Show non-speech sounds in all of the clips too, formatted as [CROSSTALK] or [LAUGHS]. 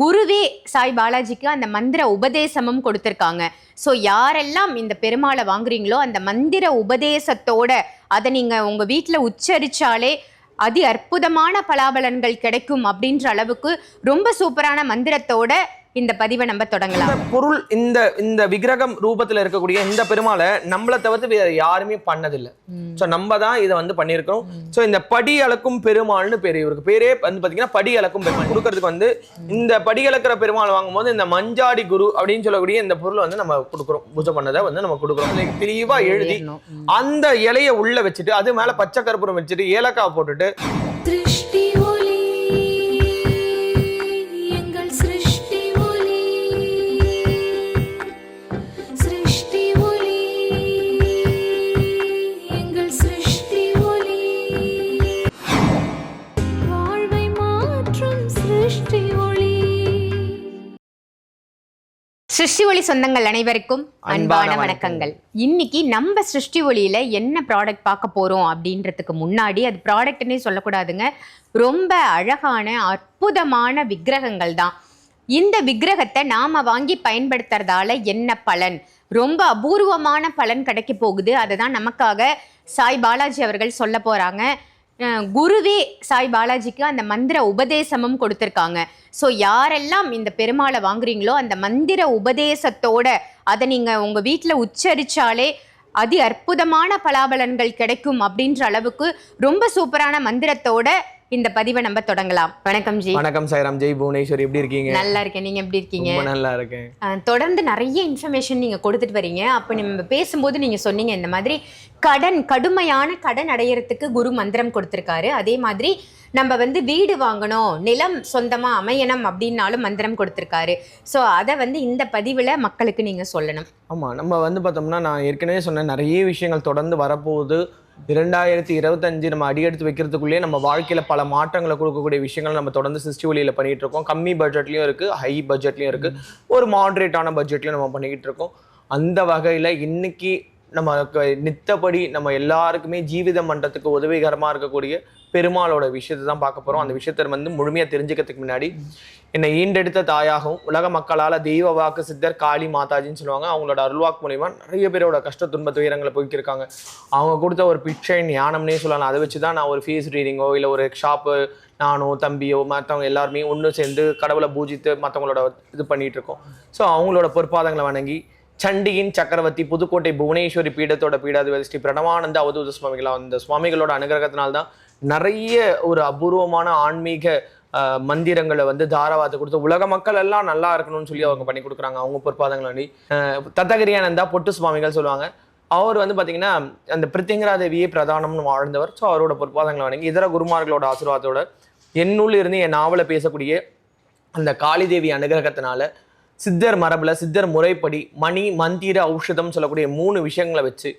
குருவே சாய் பாலாஜிக்கு அந்த மந்திர உபதேசமும் கொடுத்துருக்காங்க. ஸோ யாரெல்லாம் இந்த பெருமாளை வாங்குறீங்களோ அந்த மந்திர உபதேசத்தோட அதை நீங்கள் உங்கள் வீட்டில் உச்சரித்தாலே அதி அற்புதமான பலாபலன்கள் கிடைக்கும் அப்படின்ற அளவுக்கு ரொம்ப சூப்பரான மந்திரத்தோட இந்த பதிவை நம்ம தொடங்கலாம். பொருள் இந்த இந்த விக்கிரகம் ரூபத்துல இருக்கக்கூடிய இந்த பெருமாளை நம்மளை தவிர்த்து வேற யாருமே பண்ணதில்லை. ஸோ நம்ம தான் இதை வந்து பண்ணியிருக்கிறோம். ஸோ இந்த படி அளக்கும் பெருமாள்னு பேர் இவருக்கு. பேரே வந்து பார்த்தீங்கன்னா படி அளக்கும் பெருமாள். கொடுக்கறதுக்கு வந்து இந்த படி அளக்கிற பெருமாள் வாங்கும்போது இந்த மஞ்சாடி குரு அப்படின்னு சொல்லக்கூடிய இந்த பொருளை வந்து நம்ம கொடுக்குறோம். பூஜை பண்ணதை வந்து நம்ம கொடுக்குறோம். அதை தெளிவா எழுதி அந்த இலையை உள்ள வச்சுட்டு அது மேல பச்சை கற்பூரம் வச்சுட்டு ஏலக்காய் போட்டுட்டு சிருஷ்டி ஒளி சொந்தங்கள் அனைவருக்கும் அன்பான வணக்கங்கள். இன்னைக்கு நம்ம சிருஷ்டி ஒளியில என்ன ப்ராடக்ட் பார்க்க போறோம் அப்படின்றதுக்கு முன்னாடி அது ப்ராடக்ட்னே சொல்லக்கூடாதுங்க. ரொம்ப அழகான அற்புதமான விக்கிரகங்கள் தான். இந்த விக்கிரகத்தை நாம வாங்கி பயன்படுத்துறதால என்ன பலன்? ரொம்ப அபூர்வமான பலன் கிடைக்க போகுது. அதை தான் நமக்காக சாய் பாலாஜி அவர்கள் சொல்ல போறாங்க. குருவே சாய் பாலாஜிக்கு அந்த மந்திர உபதேசமும் கொடுத்துருக்காங்க. ஸோ யாரெல்லாம் இந்த பெருமாளை வாங்குறீங்களோ அந்த மந்திர உபதேசத்தோட அதை நீங்கள் உங்கள் வீட்டில் உச்சரித்தாலே அதி அற்புதமான பலாபலன்கள் கிடைக்கும் அப்படின்ற அளவுக்கு ரொம்ப சூப்பரான மந்திரத்தோட இந்த பதிவை நம்ம தொடங்கலாம். வணக்கம் ஜி. வணக்கம் சாய்ராம். ஜெய் புவனேஸ்வர் எப்படி இருக்கீங்க? நல்லா இருக்கேன். நீங்க எப்படி இருக்கீங்க? ரொம்ப நல்லா இருக்கேன். தொடர்ந்து நிறைய இன்ஃபர்மேஷன் நீங்க கொடுத்துட்டு வரீங்க. அப்போ நம்ம பேசும்போது நீங்க சொன்னீங்க இந்த மாதிரி கடன் கடுமையான கடன் அடையறதுக்கு குரு மந்திரம் கொடுத்துருக்காரு. அதே மாதிரி நம்ம வந்து வீடு வாங்கணும் நிலம் சொந்தமாக அமையணும் அப்படின்னாலும் மந்திரம் கொடுத்துருக்காரு. ஸோ அதை வந்து இந்த பதிவில் மக்களுக்கு நீங்கள் சொல்லணும். ஆமாம் நம்ம வந்து பார்த்தோம்னா நான் ஏற்கனவே சொன்ன நிறைய விஷயங்கள் தொடர்ந்து வரப்போகுது. இரண்டாயிரத்தி இருபத்தஞ்சு நம்ம அடியெடுத்து வைக்கிறதுக்குள்ளேயே நம்ம வாழ்க்கையில் பல மாற்றங்களை கொடுக்கக்கூடிய விஷயங்கள் நம்ம தொடர்ந்து சிஸ்டி ஒளியில் பண்ணிகிட்டு இருக்கோம். கம்மி பட்ஜெட்லேயும் இருக்குது ஹை பட்ஜெட்லேயும் இருக்குது ஒரு மாடரேட்டான பட்ஜெட்லேயும் நம்ம பண்ணிக்கிட்டு இருக்கோம். அந்த வகையில் இன்னைக்கு நம்ம நித்தபடி நம்ம எல்லாருக்குமே ஜீவிதம் பண்ணுறதுக்கு உதவிகரமாக இருக்கக்கூடிய பெருமாளோட விஷயத்தை தான் பார்க்க போகிறோம் அந்த விஷயத்தை வந்து முழுமையாக தெரிஞ்சுக்கிறதுக்கு முன்னாடி என்னை ஈண்டெடுத்த தாயாகவும் உலக மக்களால் தெய்வ வாக்கு சித்தர் காளி மாதாஜின்னு சொல்லுவாங்க. அவங்களோட அருள்வாக்கு மூலிமா நிறைய பேரோட கஷ்ட துன்ப துயரங்களை போய்க்கிருக்காங்க அவங்க கொடுத்த ஒரு பிக்சை ஞானம்னே சொல்லலாம். அதை வச்சு தான் நான் ஒரு ஃபீஸ் ரீடிங்கோ இல்லை ஒரு ஷாப்பு நானோ தம்பியோ மற்றவங்க எல்லாருமே ஒன்று சேர்ந்து கடவுளை பூஜித்து மற்றவங்களோட இது பண்ணிகிட்டு இருக்கோம். ஸோ அவங்களோட பொற்பாதங்களை வணங்கி சண்டியின் சக்கரவர்த்தி புதுக்கோட்டை புவனேஸ்வரி பீடத்தோட பீடாதிபதி ஸ்ரீ பிரணவானந்த அவதூத சுவாமிகளா அந்த சுவாமிகளோட அனுகிரகத்தினால்தான் நிறைய ஒரு அபூர்வமான ஆன்மீக மந்திரங்களை வந்து தாராவாத்தை கொடுத்து உலக மக்கள் எல்லாம் நல்லா இருக்கணும்னு சொல்லி அவங்க பண்ணி கொடுக்குறாங்க. அவங்க பொறுப்பாதங்களை வேண்டி தத்தகிரியானந்தா பொட்டு சுவாமிகள் சொல்லுவாங்க. அவர் வந்து பார்த்தீங்கன்னா அந்த பிரித்திங்கரா தேவியே பிரதானம்னு வாழ்ந்தவர். ஸோ அவரோட பொற்பாதங்களை வணங்கி இதர குருமார்களோட ஆசீர்வாதத்தோட என்னுள்ள இருந்து என் நாவலை பேசக்கூடிய அந்த காளிதேவி அனுகிரகத்தினால சித்தர் மரபில் சித்தர் முறைப்படி மணி மந்திர ஔஷதம் சொல்லக்கூடிய மூணு விஷயங்களை வச்சு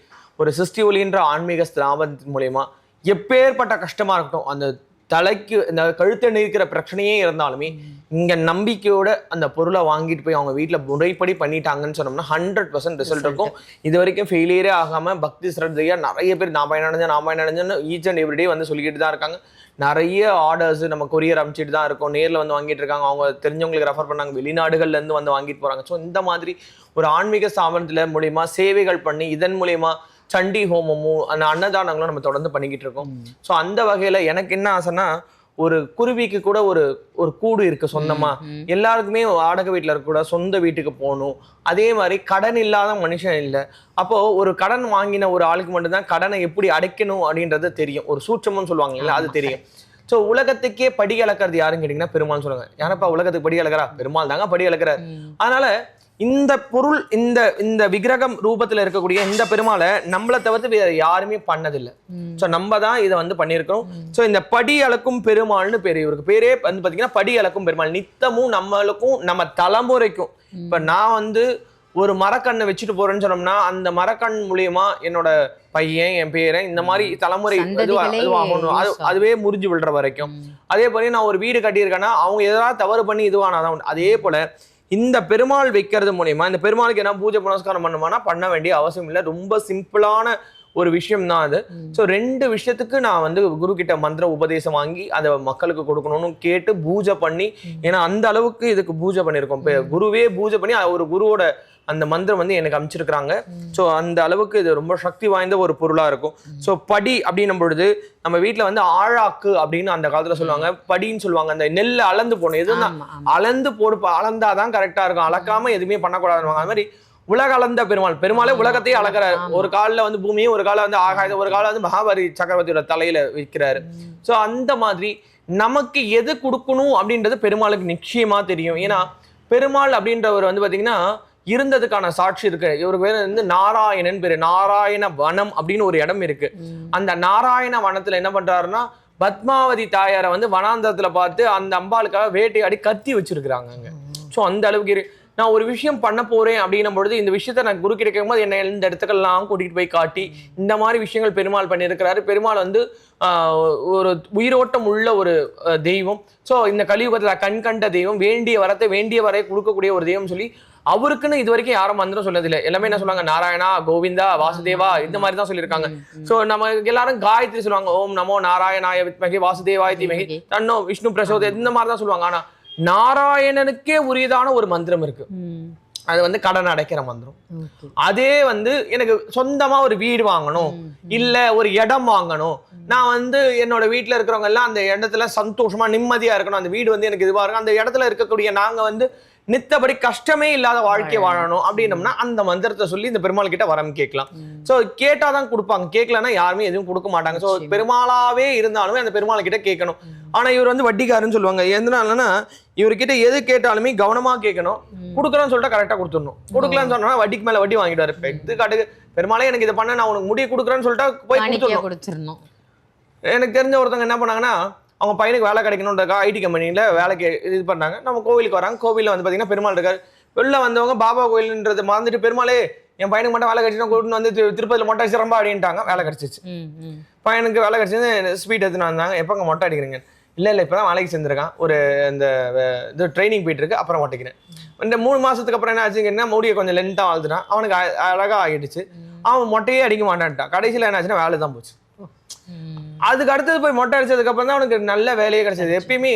ஒரு சிஸ்டி ஒளின்ற ஆன்மீக ஸ்திராபத்தின் மூலயமா எப்பேற்பட்ட கஷ்டமா இருக்கட்டும் அந்த தலைக்கு இந்த கழுத்தை நிற்கிற பிரச்சனையே இருந்தாலுமே இங்க நம்பிக்கையோட அந்த பொருளை வாங்கிட்டு போய் அவங்க வீட்ல முறைப்படி பண்ணிட்டாங்கன்னு சொன்னோம்னா ஹண்ட்ரட் பர்சன்ட் ரிசல்ட் இருக்கும். இது வரைக்கும் ஃபெயிலியரே ஆகாம பக்தி ஸ்ரத்தையா நிறைய பேர் நான் பயனடைஞ்சேன் நான் பயனடைஞ்சேன்னு ஈச் அண்ட் எவ்ரிடே வந்து சொல்லிக்கிட்டு தான் இருக்காங்க. நிறைய ஆர்டர்ஸ் நம்ம கொரியர் அனுப்பிச்சிட்டு தான் இருக்கோம். நேர்ல வந்து வாங்கிட்டு இருக்காங்க. அவங்க தெரிஞ்சவங்களுக்கு ரெஃபர் பண்ணாங்க. வெளிநாடுகள்ல இருந்து வந்து வாங்கிட்டு போறாங்க. ஸோ இந்த மாதிரி ஒரு ஆன்மீக ஸ்தாபனத்துல மூலியமா சேவைகள் பண்ணி இதன் மூலியமா சண்டி ஹோமமும் அந்த அன்னதானங்களும் நம்ம தொடர்ந்து பண்ணிக்கிட்டு இருக்கோம். ஸோ அந்த வகையில எனக்கு என்ன ஆசைன்னா ஒரு குருவிக்கு கூட ஒரு ஒரு கூடு இருக்கு சொந்தமா. எல்லாருக்குமே வாடகை வீட்டில் இருக்க கூட சொந்த வீட்டுக்கு போகணும். அதே மாதிரி கடன் இல்லாத மனுஷன் இல்லை. அப்போ ஒரு கடன் வாங்கின ஒரு ஆளுக்கு மட்டும்தான் கடனை எப்படி அடைக்கணும் அப்படின்றது தெரியும். ஒரு சூட்சம்னு சொல்லுவாங்க இல்ல அது தெரியும். ஸோ உலகத்துக்கே படி அளக்கிறது யாருன்னு கேட்டிங்கன்னா பெருமாள்னு சொல்லுவாங்க. யாரப்பா உலகத்துக்கு படி அளக்கிறா? பெருமாள் தாங்க படி அளக்கிறார். அதனால இந்த பொருள் இந்த இந்த விக்கிரகம் ரூபத்துல இருக்கக்கூடிய இந்த பெருமாளை நம்மளை தவிர்த்து வேற யாருமே பண்ணதில்லை. ஸோ நம்ம தான் இதை வந்து பண்ணியிருக்கிறோம். ஸோ இந்த படி அளக்கும் பெருமாள்னு பேர் இவருக்கு. பேரே வந்து பார்த்தீங்கன்னா படி அளக்கும் பெருமாள். நித்தமும் நம்மளுக்கும் நம்ம தலைமுறைக்கும் இப்போ நான் வந்து ஒரு மரக்கண்ணை வச்சுட்டு போறேன்னு சொன்னோம்னா அந்த மரக்கண் மூலியமா என்னோட பையன் என் பேரன் இந்த மாதிரி தலைமுறை இதுவாகணும். அது. அதுவே முறிஞ்சு விழுற வரைக்கும். அதே போல நான் ஒரு வீடு கட்டியிருக்கேன்னா அவங்க எதாவது தவறு பண்ணி இதுவானாதான் அதே போல இந்த பெருமாள் வைக்கிறது மூலியமா இந்த பெருமாளுக்கு என்ன பூஜை புனஸ்காரம் பண்ணுமானா பண்ண வேண்டிய அவசியம் இல்லை. ரொம்ப சிம்பிளான ஒரு விஷயம் தான் அது. ஸோ ரெண்டு விஷயத்துக்கு நான் வந்து குரு கிட்ட மந்திர உபதேசம் வாங்கி அதை மக்களுக்கு கொடுக்கணும்னு கேட்டு பூஜை பண்ணி ஏன்னா அந்த அளவுக்கு இதுக்கு பூஜை பண்ணியிருக்கோம். இப்போ குருவே பூஜை பண்ணி ஒரு குருவோட அந்த மந்திரம் வந்து எனக்கு அமைச்சிருக்கிறாங்க. ஸோ அந்த அளவுக்கு இது ரொம்ப சக்தி வாய்ந்த ஒரு பொருளா இருக்கும். ஸோ படி அப்படின்னும் பொழுது நம்ம வீட்ல வந்து ஆழாக்கு அப்படின்னு அந்த காலத்துல சொல்லுவாங்க. படின்னு சொல்லுவாங்க. அந்த நெல்லை அளந்து போகணும் எதுனா ஆமா. அளந்து போடு அளந்தாதான் கரெக்டா இருக்கும். அளக்காம எதுவுமே பண்ணக்கூடாதுன்னு அது மாதிரி உலக அளந்த பெருமாள். பெருமாளே உலகத்தையே அளக்கிறாரு. ஒரு காலில் வந்து பூமியும் ஒரு கால வந்து ஆகாயத்தை ஒரு கால வந்து மகாபாரி சக்கரவர்த்தியோட தலையில வைக்கிறாரு. ஸோ அந்த மாதிரி நமக்கு எது கொடுக்கணும் அப்படின்றது பெருமாளுக்கு நிச்சயமா தெரியும். ஏன்னா பெருமாள் அப்படின்றவர் வந்து பாத்தீங்கன்னா இருந்ததுக்கான சாட்சி இருக்கு. இவருக்கு பேர் வந்து நாராயணன் பேரு. நாராயண வனம் அப்படின்னு ஒரு இடம் இருக்கு. அந்த நாராயண வனத்துல என்ன பண்றாருன்னா பத்மாவதி தாயாரை வந்து வனாந்தரத்துல பார்த்து அந்த அம்பாளுக்காக வேட்டையாடி கத்தி வச்சிருக்கிறாங்க அங்க. ஸோ அந்த அளவுக்கு நான் ஒரு விஷயம் பண்ண போறேன் அப்படின்னும் பொழுது இந்த விஷயத்த நான் குரு கிட்ட கேட்கும்போது என்ன இந்த இடத்துக்கெல்லாம் கூட்டிட்டு போய் காட்டி இந்த மாதிரி விஷயங்கள் பெருமாள் பண்ணியிருக்கிறாரு. பெருமாள் வந்து ஒரு உயிரோட்டம் உள்ள ஒரு தெய்வம். ஸோ இந்த கலியுகத்தில் கண் கண்ட தெய்வம் வேண்டிய வரத்தை வேண்டிய வரை கொடுக்கக்கூடிய ஒரு தெய்வம் சொல்லி அவருக்குன்னு இது வரைக்கும் யாரும் மந்திரம் சொன்னதில்லை. எல்லாமே என்ன சொல்லுவாங்க? நாராயணா கோவிந்தா வாசுதேவா இந்த மாதிரி தான் சொல்லியிருக்காங்க. ஸோ நம்ம எல்லாரும் காயத்ரி சொல்லுவாங்க. ஓம் நமோ நாராயணாய வித்மகி வாசுதேவாய தீமகி தன்னோ விஷ்ணு பிரசோத இந்த மாதிரி தான் சொல்லுவாங்க. ஆனா நாராயணனுக்கே உரியதான ஒரு மந்திரம் இருக்கு. அது வந்து கடன் அடைக்கிற மந்திரம். அதே வந்து எனக்கு சொந்தமா ஒரு வீடு வாங்கணும். இல்ல ஒரு இடம் வாங்கணும். நான் வந்து என்னோட வீட்ல இருக்கிறவங்க எல்லாம் அந்த இடத்துல சந்தோஷமா நிம்மதியா இருக்கணும். அந்த வீடு வந்து எனக்கு இதுவா இருக்கும். அந்த இடத்துல இருக்கக்கூடிய நாங்க வந்து நித்தபடி கஷ்டமே இல்லாத வாழ்க்கை வாழணும் அப்படின்னம்னா அந்த மந்திரத்தை சொல்லி இந்த பெருமாள் கிட்ட வரம் கேட்கலாம். சோ கேட்டாதான் கொடுப்பாங்க. கேட்கலன்னா யாருமே எதுவும் கொடுக்க மாட்டாங்க. சோ நிச்சயமா. பெருமாளாவே இருந்தாலுமே அந்த பெருமாள் கிட்ட கேட்கணும். ஆனா இவர் வந்து வட்டிக்காரன்னு சொல்லுவாங்க. எதனாலன்னா இவர்கிட்ட எது கேட்டாலுமே கவனமா கேட்கணும். கொடுக்குறோன்னு சொல்லிட்டு கரெக்டா கொடுத்துடணும். கொடுக்கலன்னு சொன்னா வட்டிக்கு மேல வட்டி வாங்கிடுவாரு. இப்ப எடுத்துக்காட்டுக்கு பெருமாளே எனக்கு இதை பண்ண நான் உனக்கு முடிய கொடுக்குறேன்னு சொல்லிட்டு போய் கொடுத்துடணும். எனக்கு தெரிஞ்ச ஒருத்தவங்க என்ன பண்ணாங்கன்னா அவங்க பையனுக்கு வேலை கிடைக்கணுன்றக்கா ஐடி கம்பெனியில் வேலைக்கு இது பண்ணாங்க. நம்ம கோவிலுக்கு வராங்க. கோவிலில் வந்து பார்த்தீங்கன்னா பெருமாள் இருக்காரு. வெளில வந்தவங்க பாபா கோயில்ன்றது மறந்துட்டு பெருமாளே என் பையனுக்கு மட்டும் வேலை கிடைச்சுன்னா கூட்டின்னு வந்து திரு- திருப்பதியில் மொட்டை சிறம்பா அப்படின்ட்டாங்க வேலை கிடைச்சிச்சு. பையனுக்கு வேலை கிடைச்சது ஸ்பீட் எடுத்துன்னு வந்தாங்க. எப்போங்க மொட்டை அடிக்கிறீங்க? இல்லை இல்லை இப்போ தான் வேலைக்கு சேர்ந்துருக்கான். ஒரு இந்த இது ட்ரைனிங் போயிட்டு இருக்கு. அப்புறம் மொட்டைக்கிறேன். இந்த மூணு மாசத்துக்கு அப்புறம் என்ன ஆச்சுங்கன்னா முடிய கொஞ்சம் லென்த்தாக வளர்த்துட்டான் அவனுக்கு அ- அழகா ஆகிடுச்சு. அவன் மொட்டையே அடிக்க மாட்டான்ட்டான். கடைசியில் என்ன ஆச்சுன்னா வேலை தான் போச்சு. அதுக்கு அடுத்தது போய் மொட்டை அடிச்சதுக்கு அப்புறம் தான் அவனுக்கு நல்ல வேலையே கிடைச்சது. எப்பயுமே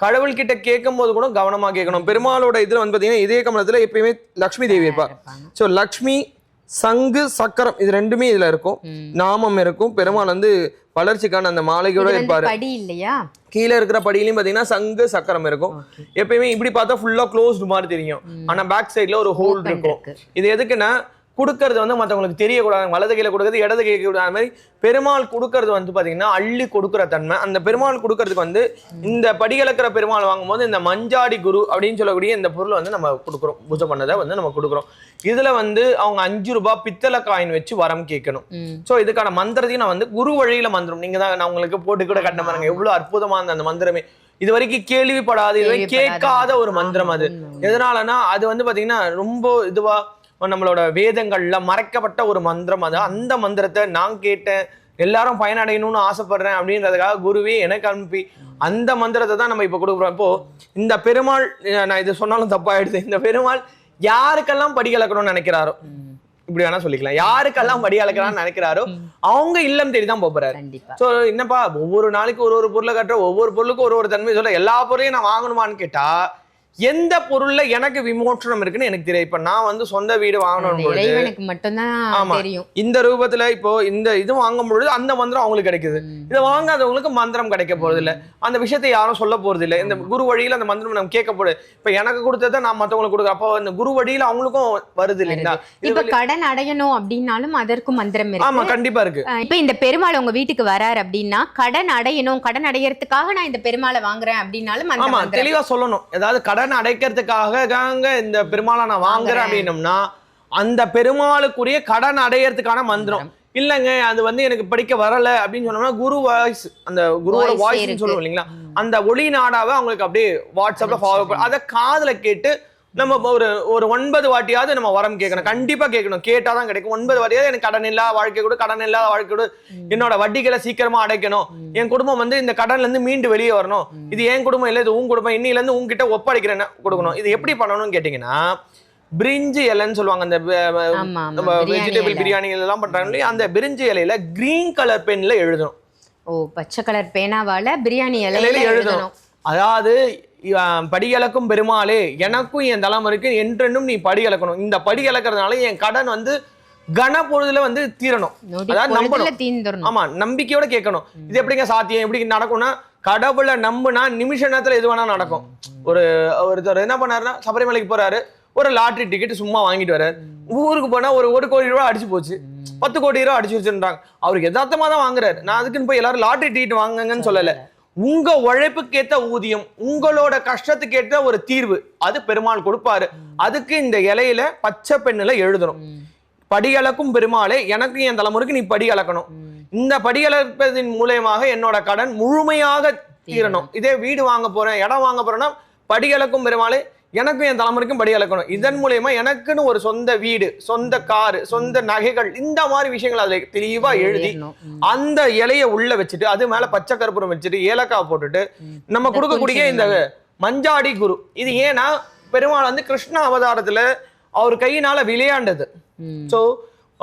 கடவுள்கிட்ட கேட்கும் போது கூட கவனமா கேட்கணும். பெருமாளோட இதுல வந்து பாத்தீங்கன்னா இதே கமலத்துல எப்பயுமே லக்ஷ்மி தேவி இருப்பா. ஸோ லக்ஷ்மி சங்கு சக்கரம் இது ரெண்டுமே இதுல இருக்கும். நாமம் இருக்கும். பெருமாள் வந்து வளர்ச்சிக்கான அந்த மாலைகளோட இருப்பாரு படி இல்லையா? கீழே இருக்கிற படியிலையும் பாத்தீங்கன்னா சங்கு சக்கரம் இருக்கும். எப்பயுமே இப்படி பார்த்தா ஃபுல்லா க்ளோஸ்டு மாதிரி தெரியும். ஆனா பேக் சைடுல ஒரு ஹோல் இருக்கும். இருக்கு. இது எதுக்குன்னா கொடுக்கறது வந்து மற்றவங்களுக்கு தெரியக்கூடாது வலது கையில கொடுக்கறது இடது கையில கொடுக்கறது அந்த மாதிரி பெருமாள் கொடுக்கறது வந்து பாத்தீங்கன்னா அள்ளி கொடுக்குற தன்மை. அந்த பெருமாள் கொடுக்கறதுக்கு வந்து இந்த படிகளக்கிற பெருமாள் வாங்கும்போது இந்த மஞ்சாடி குரு அப்படின்னு சொல்லக்கூடிய இந்த பொருளை வந்து நம்ம கொடுக்குறோம். பூஜை பண்ணதை வந்து நம்ம கொடுக்குறோம். இதுல வந்து அவங்க அஞ்சு ரூபாய் பித்தளை காயின் வச்சு வரம் கேட்கணும். சோ இதுக்கான மந்திரத்தையும் நான் வந்து குரு வழியில மந்திரம். நீங்க தான் நான் உங்களுக்கு போட்டு கூட கட்ட பாருங்க. எவ்வளவு அற்புதமா இருந்த அந்த மந்திரமே. இது வரைக்கும் கேள்விப்படாது இது வரைக்கும் கேட்காத ஒரு மந்திரம் அது. எதனாலனா அது வந்து பாத்தீங்கன்னா ரொம்ப இதுவா நம்மளோட வேதங்கள்ல மறைக்கப்பட்ட ஒரு மந்திரம் அது அந்த மந்திரத்தை நான் கேட்டேன் எல்லாரும் பயனடையணும்னு ஆசைப்படுறேன் அப்படின்றதுக்காக குருவே எனக்கு அனுப்பி அந்த மந்திரத்தை தான் நம்ம இப்ப கொடுக்குறோம். இப்போ இந்த பெருமாள் நான் இது சொன்னாலும் தப்பாயிடுது. இந்த பெருமாள் யாருக்கெல்லாம் படி கலக்கணும்னு நினைக்கிறாரோ. இப்படி வேணா சொல்லிக்கலாம். யாருக்கெல்லாம் படி அளக்கலாம்னு நினைக்கிறாரோ அவங்க இல்லம் தேடி தான் போறாரு. சோ என்னப்பா ஒவ்வொரு நாளைக்கு ஒரு ஒரு பொருளை கட்டுற ஒவ்வொரு பொருளுக்கும் ஒரு ஒரு தன்மை சொல்ல எல்லா பொருளையும் நான் வாங்கணுமான்னு கேட்டா எந்த பொருள்ல எனக்கு விமோச்சனம் இருக்குன்னு எனக்கு தெரியும். இப்ப நான் வந்து சொந்த வீடு வாங்கணும் மட்டும்தான் ஆமா. இந்த ரூபத்துல இப்போ இந்த இது வாங்கும் பொழுது அந்த மந்திரம் அவங்களுக்கு கிடைக்குது. இதை வாங்காதவங்களுக்கு மந்திரம் கிடைக்க போறது இல்ல அந்த விஷயத்தை யாரும் சொல்ல போறது இல்ல இந்த குரு வழியில அந்த மந்திரம் நம்ம கேட்க போகுது இப்ப எனக்கு கொடுத்ததை நான் மத்தவங்களுக்கு கொடுக்குறேன். அப்போ இந்த குரு வழியில அவங்களுக்கும் வருது இல்லைங்களா? இப்ப கடன் அடையணும் அப்படின்னாலும் அதற்கும் மந்திரம் ஆமா கண்டிப்பா இருக்கு. இப்ப இந்த பெருமாள் உங்க வீட்டுக்கு வராரு அப்படின்னா கடன் அடையணும். கடன் அடையறதுக்காக நான் இந்த பெருமாளை வாங்குறேன் அப்படின்னாலும் ஆமா தெளிவா சொல்லணும். ஏதாவது கடன் அடைக்கிறதுக்காக தாங்க இந்த பெருமாளை நான் வாங்குறேன். அப்படின்னம்னா அந்த பெருமாளுக்குரிய கடன் அடையறதுக்கான மந்திரம். இல்லைங்க அது வந்து எனக்கு படிக்க வரல அப்படின்னு சொன்னோம்னா குரு வாய்ஸ் அந்த குருவோட வாய்ஸ். சொல்லுவோம் இல்லைங்களா? அந்த ஒளி நாடாவை அவங்களுக்கு அப்படியே வாட்ஸ்அப்ல ஃபாலோ பண்ண அதை காதுல கேட்டு நம்ம ஒரு ஒரு ஒன்பது வாட்டியாவது நம்ம வரம் கேட்கணும். கண்டிப்பா கேட்கணும். கேட்டாதான் கிடைக்கும். ஒன்பது வாட்டியாவது எனக்கு கடன் இல்லாத வாழ்க்கை கூட கடன் இல்லாத வாழ்க்கை கூட. என்னோட வட்டிகளை சீக்கிரமா அடைக்கணும். என் குடும்பம் வந்து இந்த கடன்ல இருந்து மீண்டு வெளியே வரணும். இது என் குடும்பம் இல்லை இது உன் குடும்பம். இன்னில இருந்து உங்ககிட்ட ஒப்படைக்கிறேன்னு கொடுக்கணும். இது எப்படி பண்ணணும்னு கேட்டீங்கன்னா பிரிஞ்சி இலைன்னு சொல்லுவாங்க. அந்த நம்ம வெஜிடபிள் இலை. பிரியாணி எல்லாம் பண்றாங்க இல்லையா? அந்த பிரிஞ்சி இலையில கிரீன் கலர் பென்ல எழுதணும். ஓ பச்சை கலர் பேனாவால பிரியாணி இலையில எழுதணும். அதாவது இவன் படி இழக்கும் பெருமாளே எனக்கும் என் தலைமுறைக்கு என்றென்றும் நீ படி இழக்கணும் இந்த படி இழக்கிறதுனால என் கடன் வந்து கன பொழுதுல வந்து தீரணும். அதாவது நம்பணும். ஆமா நம்பிக்கையோட கேட்கணும். இது எப்படிங்க சாத்தியம்? எப்படி நடக்கும்னா கடவுளை நம்புனா நிமிஷ நேரத்துல எது வேணா நடக்கும். ஒரு ஒருத்தர் என்ன பண்ணாருன்னா சபரிமலைக்கு போறாரு. ஒரு லாட்டரி டிக்கெட் சும்மா வாங்கிட்டு வர்றாரு. ஊருக்கு போனா ஒரு ஒரு கோடி ரூபா அடிச்சு போச்சு. பத்து கோடி ரூபா அடிச்சு வச்சுன்றாங்க அவருக்கு யதார்த்தமா தான் வாங்குறாரு. நான் அதுக்குன்னு போய் எல்லாரும் லாட்டரி டிக்கெட் வாங்குங்கன்னு சொல்லல. உங்க உழைப்புக்கேத்த ஊதியம் உங்களோட கஷ்டத்துக்கேற்ற ஒரு தீர்வு அது பெருமாள் கொடுப்பாரு. அதுக்கு இந்த இலையில பச்சை பெண்ணுல எழுதணும். படி அளக்கும் பெருமாளே எனக்கு என் தலைமுறைக்கு நீ படி அளக்கணும். இந்த படி அளப்பதின் மூலயமாக என்னோட கடன் முழுமையாக தீரணும். இதே வீடு வாங்க போறேன் இடம் வாங்க போறேன்னா படி அளக்கும் பெருமாளே எனக்கும் என் தலைமுறைக்கும் படி அளக்கணும் இதன் மூலயமா எனக்குன்னு ஒரு சொந்த வீடு சொந்த காரு சொந்த நகைகள் இந்த மாதிரி விஷயங்கள் அதுல தெளிவா எழுதி. அந்த இலைய உள்ள வச்சுட்டு அது மேல பச்சை கற்பூரம் வச்சுட்டு ஏலக்காய் போட்டுட்டு நம்ம கொடுக்கக்கூடிய இந்த மஞ்சாடி குரு. இது ஏன்னா பெருமாள் வந்து கிருஷ்ண அவதாரத்துல அவர் கையினால விளையாண்டது. ம்.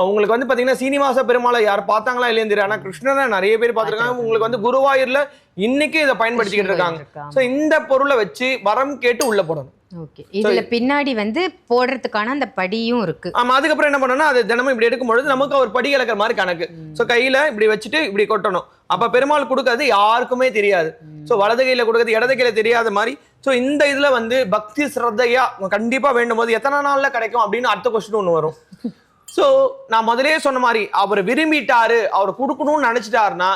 உங்களுக்கு வந்து பாத்தீங்கன்னா சீனிவாச பெருமாளை யார் பார்த்தாங்களா இல்லையா தெரியும் ஆனா கிருஷ்ணனை நிறைய பேர் பார்த்திருக்காங்க. உங்களுக்கு வந்து குருவாயூர்ல இன்னைக்கு இதை பயன்படுத்திக்கிட்டு இருக்காங்க. சோ இந்த பொருளை வச்சு வரம் கேட்டு உள்ள போடணும். ஓகே. இதுல பின்னாடி வந்து போடுறதுக்கான அந்த படியும் இருக்கு. ஆமா அதுக்கப்புறம் என்ன பண்ணணும்னா அது தினமும் இப்படி எடுக்கும் பொழுது நமக்கு அவர் படி இழக்கிற மாதிரி கணக்கு. சோ கையில இப்படி வச்சுட்டு இப்படி கொட்டணும். அப்ப பெருமாள் கொடுக்கறது யாருக்குமே தெரியாது. சோ வலது கையில கொடுக்கறது இடது கையில தெரியாத மாதிரி. சோ இந்த இதுல வந்து பக்தி ஸ்ரத்தையா கண்டிப்பா வேண்டும் போது எத்தனை நாள்ல கிடைக்கும் அப்படின்னு அடுத்த கொஸ்டின் ஒண்ணு வரும். [LAUGHS] ஸோ நான் முதலே சொன்ன மாதிரி அவர் விரும்பிட்டாரு அவர் கொடுக்கணும்னு நினச்சிட்டாருன்னா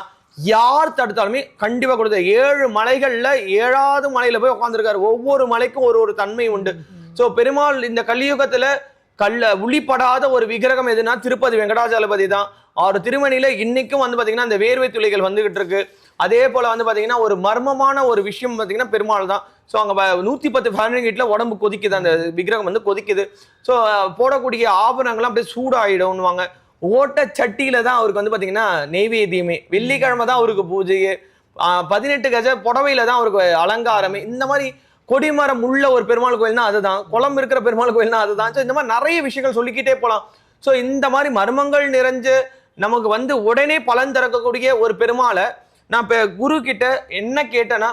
யார் தடுத்தாலுமே கண்டிப்பாக கொடுத்த ஏழு மலைகளில் ஏழாவது மலையில் போய் உட்காந்துருக்காரு ஒவ்வொரு மலைக்கும் ஒரு ஒரு தன்மை உண்டு. ஸோ பெருமாள் இந்த கலியுகத்தில் கல்ல உளிப்படாத ஒரு விக்கிரகம் எதுனா திருப்பதி வெங்கடாஜலபதி தான். அவர் திருமணியில் இன்னைக்கும் வந்து பார்த்தீங்கன்னா இந்த வேர்வை துளிகள் வந்துகிட்டு இருக்கு. அதே போல் வந்து பார்த்தீங்கன்னா ஒரு மர்மமான ஒரு விஷயம் பார்த்தீங்கன்னா பெருமாள் தான் ஸோ அங்கே நூற்றி பத்து ஃபேரன்ஹீட்டில் உடம்பு கொதிக்குது. அந்த விக்கிரகம் வந்து கொதிக்குது. ஸோ போடக்கூடிய ஆபரணங்கள்லாம் அப்படியே சூடாகிடும்வாங்க ஓட்ட சட்டியில் தான் அவருக்கு வந்து பார்த்தீங்கன்னா நெய்வேத்தியமே. வெள்ளிக்கிழமை தான் அவருக்கு பூஜையே. பதினெட்டு கஜ புடவையில் தான் அவருக்கு அலங்காரமே. இந்த மாதிரி கொடிமரம் உள்ள ஒரு பெருமாள் கோயில்னா அதுதான். குளம் இருக்கிற பெருமாள் கோயில்னா அதுதான். ஸோ இந்த மாதிரி நிறைய விஷயங்கள் சொல்லிக்கிட்டே போகலாம் ஸோ இந்த மாதிரி மர்மங்கள் நிறைஞ்சு நமக்கு வந்து உடனே பலன் திறக்கக்கூடிய ஒரு பெருமாளை நான் இப்போ குரு கிட்ட என்ன கேட்டேன்னா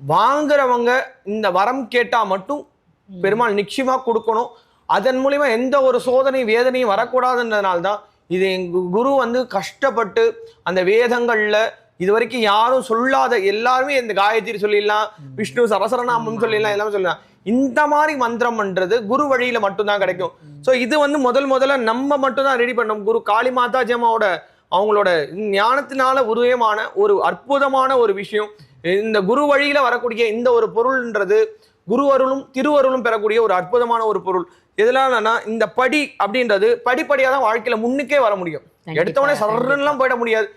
வாங்குறவங்க இந்த வரம் கேட்டா மட்டும் பெருமாள் நிச்சயமா கொடுக்கணும். அதன் மூலியமா எந்த ஒரு சோதனை வேதனையும் வரக்கூடாதுன்றதுனால தான் இது எங்க குரு வந்து கஷ்டப்பட்டு அந்த வேதங்கள்ல இது வரைக்கும் யாரும் சொல்லாத எல்லாருமே இந்த காயத்ரி சொல்லிடலாம் விஷ்ணு சரசரநாமம் சொல்லிடலாம் எல்லாமே சொல்லலாம் இந்த மாதிரி மந்திரம்ன்றது குரு வழியில மட்டும்தான் கிடைக்கும். ஸோ இது வந்து முதல் முதல்ல நம்ம மட்டும்தான் ரெடி பண்ணோம் குரு காளி மாதா ஜமாவோட அவங்களோட ஞானத்தினால உருவமான ஒரு அற்புதமான ஒரு விஷயம். இந்த குரு வழியில வரக்கூடிய இந்த ஒரு பொருள்ன்றது குரு அருளும் திருவருளும் பெறக்கூடிய ஒரு அற்புதமான ஒரு பொருள். எதனாலனா இந்த படி அப்படின்றது படிப்படியா தான் வாழ்க்கையில முன்னுக்கே வர முடியும். எடுத்தவொடனே சரன்லாம் போயிட முடியாது.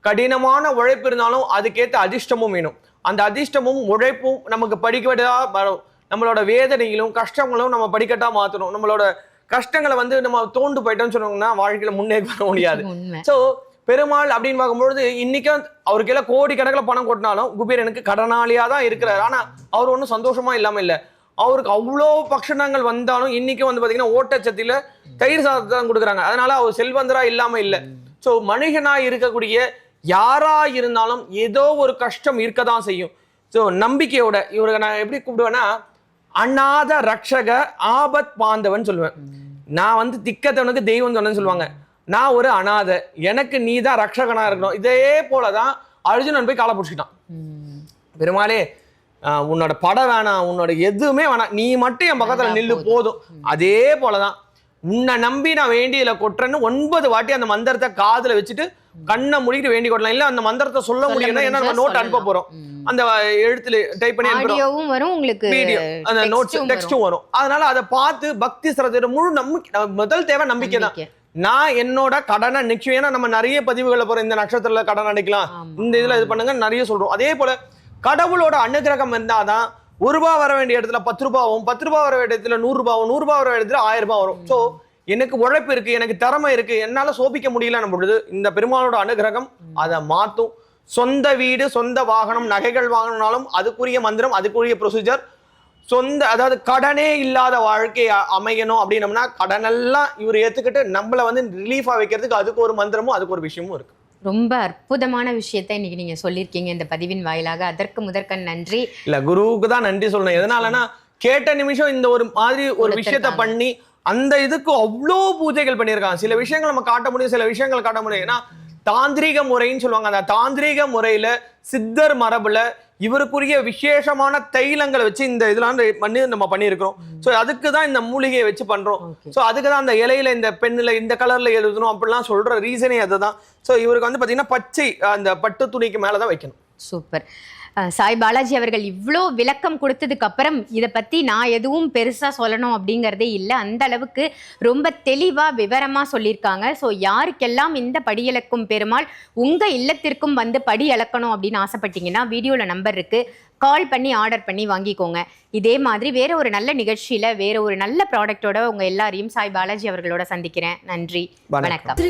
கடினமான உழைப்பு இருந்தாலும் அதுக்கேற்ற அதிர்ஷ்டமும் வேணும். அந்த அதிர்ஷ்டமும் உழைப்பும் நமக்கு படிக்கட்டா வரும். நம்மளோட வேதனைகளும் கஷ்டங்களும் நம்ம படிக்கட்டா மாத்தணும். நம்மளோட கஷ்டங்களை வந்து நம்ம தோண்டு போயிட்டோம்னு சொன்னோம்னா வாழ்க்கையில முன்னேறி வர முடியாது. சோ பெருமாள் அப்படின்னு பார்க்கும்பொழுது இன்னைக்கும் அவருக்கு எல்லாம் கோடி கணக்கில் பணம் கொட்டினாலும் குபேரனுக்கு கடனாளியா தான் இருக்கிறார். ஆனா அவர் ஒன்றும் சந்தோஷமா இல்லாம இல்ல. அவருக்கு அவ்வளோ பக்ஷணங்கள் வந்தாலும் இன்னைக்கும் வந்து பாத்தீங்கன்னா ஓட்டச்சத்தில தயிர் சாதத்தை தான் கொடுக்குறாங்க. அதனால அவர் செல்வந்தரா இல்லாம இல்ல. சோ மனுஷனா இருக்கக்கூடிய யாரா இருந்தாலும் ஏதோ ஒரு கஷ்டம் இருக்க தான் செய்யும். ஸோ நம்பிக்கையோட இவரை நான் எப்படி கூப்பிடுவேன்னா அநாத ரக்ஷக ஆபத் பாந்தவன் சொல்லுவேன். நான் வந்து திக்கத்தவனுக்கு தெய்வம் சொன்னேன்னு சொல்லுவாங்க. நான் ஒரு அனாதை. எனக்கு நீ தான் ரக்ஷகனா இருக்கணும். இதே போலதான் அர்ஜுனன் போய் காலை பிடிச்சிக்கிட்டான். ம். பெருமாளே உன்னோட படம் வேணாம். உன்னோட எதுவுமே வேணாம். நீ மட்டும் என் பக்கத்துல நில்லு போதும். அதே போலதான். உன்னை நம்பி நான் வேண்டியதுல கொட்டுறேன்னு ஒன்பது வாட்டி அந்த மந்திரத்தை காதுல வச்சுட்டு கண்ணை மூடிட்டு வேண்டி கொட்டலாம். இல்ல அந்த மந்திரத்தை சொல்ல முடியும்னா ஏன்னா நம்ம நோட் அனுப்ப சொல்லலாம். போறோம். ம். அந்த எழுத்துல டைப் பண்ணி அனுப்புறோம். வரும் உங்களுக்கு வீடியோ அந்த நோட்ஸ் உம் டெக்ஸ்டும் வரும். அதனால அதை பார்த்து பக்தி சிரத்தையோட முழு நம்பிக்கை முதல் தேவை நம்பிக்கை தான். நான் என்னோட கடனை நிச்சயம் ஏன்னா நம்ம நிறைய பதிவுகளை போறோம். இந்த நட்சத்திரத்துல கடன் அடைக்கலாம். இந்த இதுல இது பண்ணுங்க நிறைய சொல்றோம். அதே போல கடவுளோட அனுகிரகம் இருந்தாதான் ஒரு ரூபா வர வேண்டிய இடத்துல பத்து ரூபாவும் பத்து ரூபா வர வேண்டிய இடத்துல நூறு ரூபாவும் நூறு வர வேண்டிய இடத்துல ஆயிரம் ரூபாய் வரும். சோ எனக்கு உழைப்பு இருக்கு எனக்கு திறமை இருக்கு என்னால சோபிக்க முடியலன்னு பொழுது இந்த பெருமாளோட அனுகிரகம் அதை மாத்தும். சொந்த வீடு சொந்த வாகனம் நகைகள் வாங்கினாலும் அதுக்குரிய மந்திரம் அதுக்குரிய ப்ரொசீஜர் சொந்த அதாவது கடனே இல்லாத வாழ்க்கை அமையணும் அப்படின்னம்னா கடனெல்லாம் இவர் ஏற்றுக்கிட்டு நம்மளை வந்து ரிலீஃபாக வைக்கிறதுக்கு அதுக்கு ஒரு மந்திரமும் அதுக்கு ஒரு விஷயமும் இருக்குது ரொம்ப அற்புதமான விஷயத்தை இன்னைக்கு நீங்க சொல்லியிருக்கீங்க இந்த பதிவின் வாயிலாக. அதற்கு முதற்கண் நன்றி. இல்ல குருவுக்கு தான் நன்றி சொல்லணும். எதனாலனா கேட்ட நிமிஷம் இந்த ஒரு மாதிரி ஒரு விஷயத்த. பண்ணி அந்த இதுக்கு அவ்வளோ பூஜைகள் பண்ணியிருக்காங்க. சில விஷயங்கள் நம்ம காட்ட முடியும் சில விஷயங்கள் காட்ட முடியும். ஏன்னா தாந்திரீக முறைன்னு சொல்லுவாங்க. அந்த தாந்திரீக முறையில சித்தர் மரபுல இவருக்குரிய விசேஷமான தைலங்களை வச்சு இந்த இதெல்லாம் பண்ணி நம்ம பண்ணியிருக்கிறோம். ஸோ அதுக்கு தான் இந்த மூலிகையை வச்சு பண்றோம். Okay. ஸோ அதுக்கு தான் அந்த இலையில இந்த பெண்ணில் இந்த கலர்ல எழுதணும் அப்படிலாம் சொல்ற ரீசனே அதுதான். ஸோ இவருக்கு வந்து பாத்தீங்கன்னா பச்சை அந்த பட்டு துணிக்கு மேல தான் வைக்கணும். சூப்பர். சாய் பாலாஜி அவர்கள் இவ்வளோ விளக்கம் கொடுத்ததுக்கு அப்புறம் இதை பற்றி நான் எதுவும் பெருசாக சொல்லணும் அப்படிங்கிறதே இல்லை. அந்த அளவுக்கு ரொம்ப தெளிவாக விவரமாக சொல்லியிருக்காங்க. ஸோ யாருக்கெல்லாம் இந்த படி இழக்கும் பெருமாள் உங்கள் இல்லத்திற்கும் வந்து படி இழக்கணும் அப்படின்னு ஆசைப்பட்டீங்கன்னா வீடியோவில் நம்பர் இருக்குது கால் பண்ணி ஆர்டர் பண்ணி வாங்கிக்கோங்க. இதே மாதிரி வேறு ஒரு நல்ல நிகழ்ச்சியில் வேறு ஒரு நல்ல ப்ராடக்டோட உங்கள் எல்லாரையும் சாய் பாலாஜி அவர்களோட சந்திக்கிறேன். நன்றி. வணக்கம்.